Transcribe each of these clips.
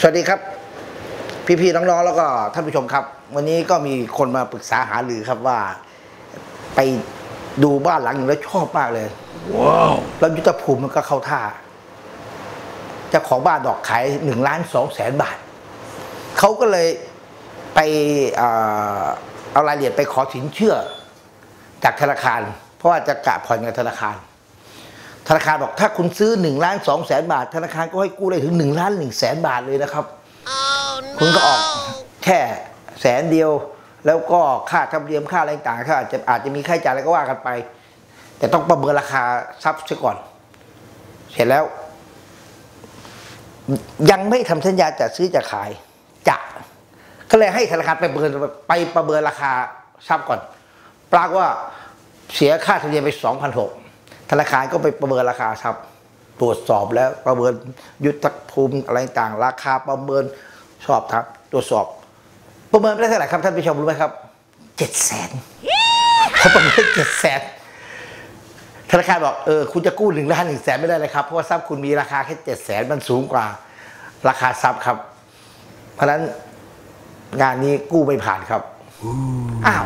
สวัสดีครับ พี่ๆน้องๆแล้วก็ท่านผู้ชมครับ วันนี้ก็มีคนมาปรึกษาหารือครับว่าไปดูบ้านหลังหนึ่งแล้วชอบมากเลยว้าวแล้วยุทธภูมิมันก็เข้าท่าเจ้าของบ้านดอกขายหนึ่งล้านสองแสนบาทเขาก็เลยไปเอ่อเอารายละเอียดไปขอสินเชื่อจากธนาคาร เพราะว่าจะกะผ่อนกับธนาคาร ธนาคารบอกถ้าคุณซื้อหนึ่งล้านสองแสนบาท ธนาคารก็ให้กู้ได้ถึงหนึ่งล้านหนึ่งแสนบาทเลยนะครับ คุณก็ออกแค่แสนเดียว แล้วก็ค่าธรรมเนียมค่าอะไรต่างๆค่าอาจจะอาจจะมีค่าใช้จ่ายอะไรก็ว่ากันไป แต่ต้องประเมินราคาทรัพย์ซะก่อน เสร็จแล้ว ยังไม่ทำสัญญาจะซื้อจะขายจะก็เลยให้ธนาคารไปประเมินไปประเมินราคาทรัพย์ก่อน ปรากฏว่าเสียค่าธรรมเนียมไปสองพันหก ธนาคารก็ไปประเมินราคาทรัพย์ตรวจสอบแล้วประเมินยุทธภูมิอะไรต่าง ราคาประเมินสอบครับ ตรวจสอบ ประเมินไปได้เท่าไหร่ครับท่านผู้ชมรู้ไหมครับเจ็ดแสนเขาประเมินเจ็ดแสนธนาคารบอกเออคุณจะกู้หนึ่งล้านหนึ่งแสนไม่ได้เลยครับเพราะว่าทรัพย์คุณมีราคาแค่เจ็ดแสนมันสูงกว่า ราคาทรัพย์ครับ เพราะฉะนั้นงานนี้กู้ไม่ผ่านครับอ้าว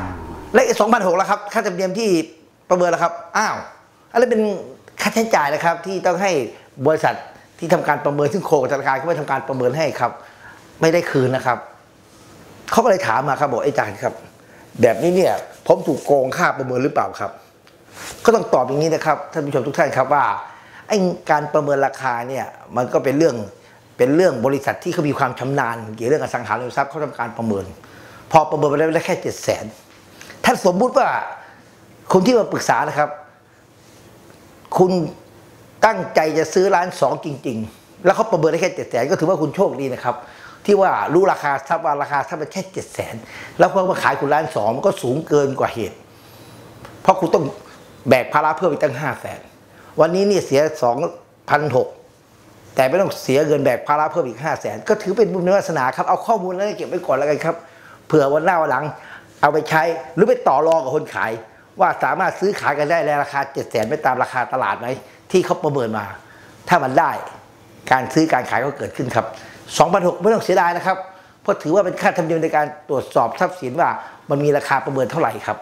แล้วสองพันหกแล้วครับค่าธรรมเนียมที่ประเมินแล้วครับอ้าว อะไรเป็นค่าใช้จ่ายนะครับ ที่ต้องให้บริษัทที่ทำการประเมินซึ่งโคกับธนาคารเขาไม่ทำการประเมินให้ครับ ไม่ได้คืนนะครับเขาก็เลยถามมาครับบอกไอ้จารย์ครับ แบบนี้เนี่ยผมถูกโกงค่าประเมินหรือเปล่าครับ ก็ต้องตอบอย่างนี้นะครับท่านผู้ชมทุกท่านครับว่าไอ้การประเมินราคาเนี่ยมันก็เป็นเรื่องเป็นเรื่องบริษัทที่เขามีความชำนาญเกี่ยวกับเรื่องอสังหาริมทรัพย์เขาทำการประเมิน พอประเมินไปได้แค่เจ็ดแสนถ้าสมมุติว่าคนที่มาปรึกษานะครับ คุณตั้งใจจะซื้อร้านสองจริง ๆ แล้วเขาประเมินได้แค่เจ็ดแสนก็ถือว่าคุณโชคดีนะครับ ที่ว่ารู้ราคาทรัพย์ว่าราคาทรัพย์มันแค่เจ็ดแสนแล้วเขามาขายคุณร้านสองมันก็สูงเกินกว่าเหตุ เพราะคุณต้องแบกภาระเพิ่มอีกตั้งห้าแสนวันนี้เนี่ยเสียสองพันหกแต่ไม่ต้องเสียเงินแบกภาระเพิ่มอีกห้าแสนก็ถือเป็นบุญวาสนาครับเอาข้อมูลนั้นเก็บไว้ก่อนแล้วกันครับเผื่อวันหน้าวันหลัง เอาไปใช้หรือไปต่อรองกับคนขาย ว่าสามารถซื้อขายกันได้ในราคาเจ็ดแสนไปตามราคาตลาดไหมที่เขาประเมินมา ถ้ามันได้การซื้อการขายก็เกิดขึ้นครับ2,006ไม่ต้องเสียดายนะครับ เพราะถือว่าเป็นค่าธรรมเนียมในการตรวจสอบทรัพย์สินว่ามันมีราคาประเมินเท่าไหร่ครับ